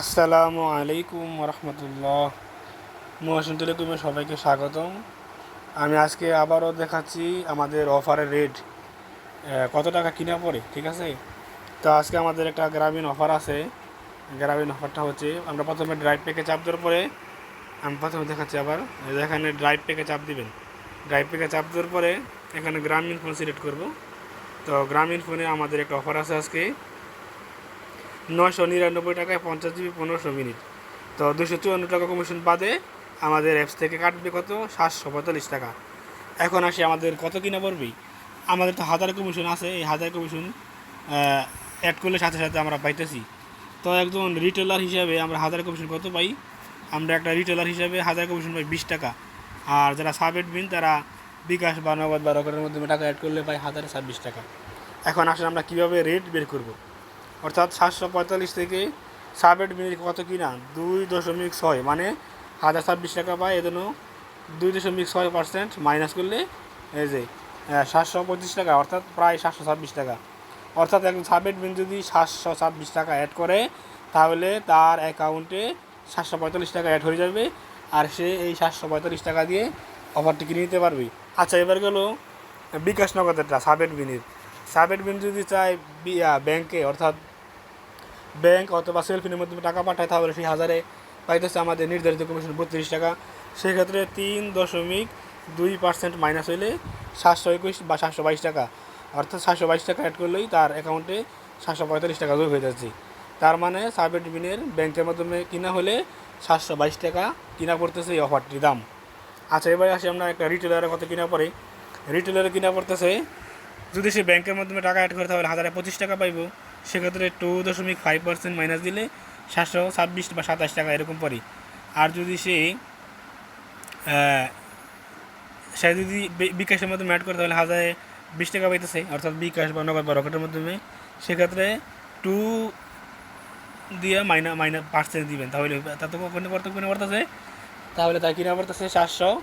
আসসালামু আলাইকুম রহমতুল্লাহ মহাসিন সবাইকে স্বাগতম। আমি আজকে আবারও দেখাচ্ছি আমাদের অফারের রেট কত টাকা কিনা পড়ে ঠিক আছে? তো আজকে আমাদের একটা গ্রামীণ অফার আছে। গ্রামীণ অফারটা হচ্ছে, আমরা প্রথমে ড্রাইভ প্যাকে চাপ দেওয়ার পরে, আমি প্রথমে দেখাচ্ছি আবার এখানে ড্রাইভ প্যাকে চাপ দিবেন। ড্রাইভ প্যাকে চাপ দেওয়ার পরে, এখানে গ্রামীণ ফোন সিলেক্ট করব। তো গ্রামীণ ফোনে আমাদের একটা অফার আছে আজকে। নশো নিরানব্বই টাকায় পঞ্চাশ জিবি, পনেরোশো মিনিট। তো দুশো চুয়ান্ন টাকা কমিশন বাদে আমাদের অ্যাপস থেকে কাটবে কত? সাতশো পঁয়তাল্লিশ টাকা। এখন আসি আমাদের কত কিনা পড়বি? আমাদের তো হাজার কমিশন আছে, এই হাজার কমিশন অ্যাড করলে সাথে সাথে আমরা পাইতেছি। তো একজন রিটেলার হিসাবে আমরা হাজার কমিশন কত পাই? আমরা একটা রিটেলার হিসাবে হাজার কমিশন পাই বিশ টাকা। আর যারা সাবেট বিন তারা বিকাশ বা নগদ বা রকেটের মাধ্যমে টাকা অ্যাড করলে পাই হাজারে ছাব্বিশ টাকা। এখন আসলে আমরা কীভাবে রেট বের করব? অর্থাৎ সাতশো পঁয়তাল্লিশ থেকে সাবেট মিনিট কত কিনা দুই দশমিক ছয়। মানে হাজার ছাব্বিশ টাকা পায়, এজন্য দুই দশমিক ছয় পার্সেন্ট মাইনাস করলে এই যে সাতশো পঁচিশ টাকা, অর্থাৎ প্রায় সাতশো ছাব্বিশ টাকা। অর্থাৎ একজন সাবেট বিন যদি সাতশো ছাব্বিশ টাকা অ্যাড করে, তাহলে তার অ্যাকাউন্টে সাতশো পঁয়তাল্লিশ টাকা অ্যাড হয়ে যাবে, আর সে এই সাতশো পঁয়তাল্লিশ টাকা দিয়ে অফারটি কিনে নিতে পারবে। আচ্ছা এবার গেল বিকাশ নগদেরটা, সাবেট বিনের সাবেট বিন যদি চায় ব্যাংকে অর্থাৎ ব্যাংক অথবা সেলফিনের মাধ্যমে টাকা পাঠায়, তাহলে সেই হাজারে পাইতেছে আমাদের নির্ধারিত কমিশন বত্রিশ টাকা। সেক্ষেত্রে তিন দশমিক দুই পার্সেন্ট মাইনাস হইলে সাতশো একুশ বা সাতশো বাইশ টাকা। অর্থাৎ সাতশো বাইশ টাকা অ্যাড করলেই তার অ্যাকাউন্টে সাতশো পঁয়তাল্লিশ টাকা যোগ হয়ে যাচ্ছে। তার মানে সাবেট বিনের ব্যাংকের মাধ্যমে কিনা হলে সাতশো বাইশ টাকা কিনা পড়তেছে এই অফারটির দাম। আচ্ছা এবারে আসি আমরা একটা রিটেলারের কথা কিনা পড়ে রিটেলারে কিনা পড়তেছে, যদি সে ব্যাংকের মাধ্যমে টাকা অ্যাড করে তাহলে হাজারে পঁচিশ টাকা পাইব। সেক্ষেত্রে টু দশমিক ফাইভ পার্সেন্ট মাইনাস দিলে সাতশো ছাব্বিশ বা সাতাশ টাকা এরকম পড়ে। আর যদি সে সে যদি বিকাশের মাধ্যমে অ্যাড করে, তাহলে হাজারে বিশ টাকা পাইতেছে, অর্থাৎ বিকাশ বা নগদ বা রকেটের মাধ্যমে। সেক্ষেত্রে টু দিয়ে মাইনা মাইনা পার্সেন্ট দিবেন। তাহলে তা তো কোনো কত কোনো পড়তেছে তাহলে তার কিনা পড়তেছে সাতশো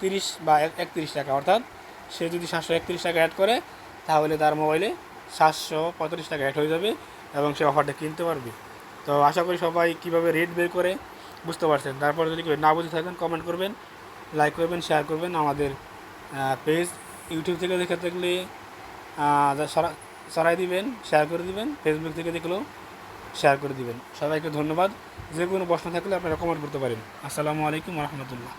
তিরিশ বা এক- একত্রিশ টাকা। অর্থাৎ সে যদি সাতশো একত্রিশ টাকা অ্যাড করে, তাহলে তার মোবাইলে সাতশো পঁয়তাল্লিশ টাকা অ্যাড হয়ে যাবে এবং সে অফারটা কিনতে পারবে। তো আশা করি সবাই কীভাবে রেট বের করে বুঝতে পারছেন। তারপর যদি কেউ না বুঝে থাকেন কমেন্ট করবেন লাইক করবেন শেয়ার করবেন আমাদের পেজ ইউটিউব থেকে দেখে থাকলে সরাই দিবেন শেয়ার করে দিবেন ফেসবুক থেকে দেখলেও শেয়ার করে দিবেন। সবাইকে ধন্যবাদ। যে কোনো প্রশ্ন থাকলে আপনারা কমেন্ট করতে পারেন। আসসালামু আলাইকুম রহমতুল্লাহ।